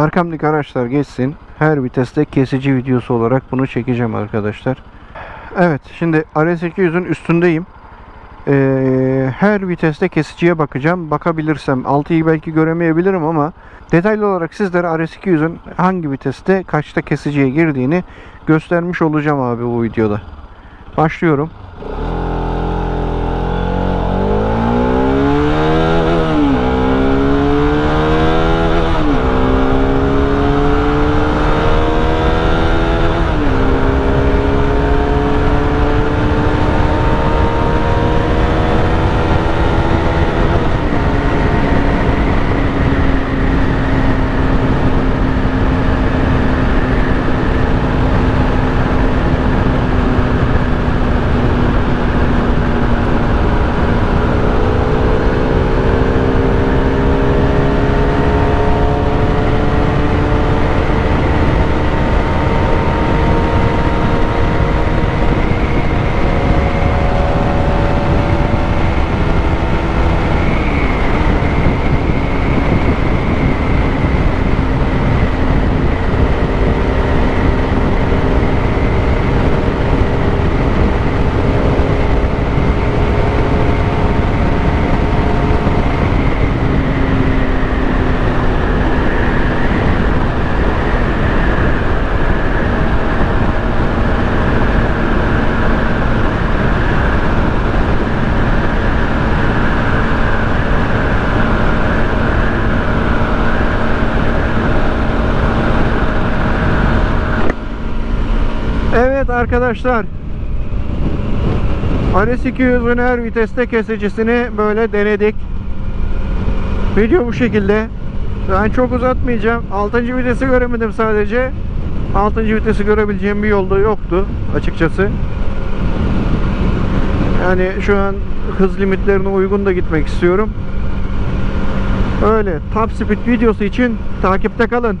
Arkamdaki araçlar geçsin. Her viteste kesici videosu olarak bunu çekeceğim arkadaşlar. Evet şimdi RS200'ün üstündeyim. Ee, her viteste kesiciye bakacağım. Bakabilirsem 6'yı belki göremeyebilirim ama detaylı olarak sizlere RS200'ün hangi viteste kaçta kesiciye girdiğini göstermiş olacağım abi bu videoda. Başlıyorum. Evet arkadaşlar. RS200'ün her viteste kesicisini böyle denedik. Video bu şekilde. Ben çok uzatmayacağım. 6. vitesi göremedim sadece. 6. vitesi görebileceğim bir yolda yoktu açıkçası. Yani şu an hız limitlerine uygun da gitmek istiyorum. Öyle. Top speed videosu için takipte kalın.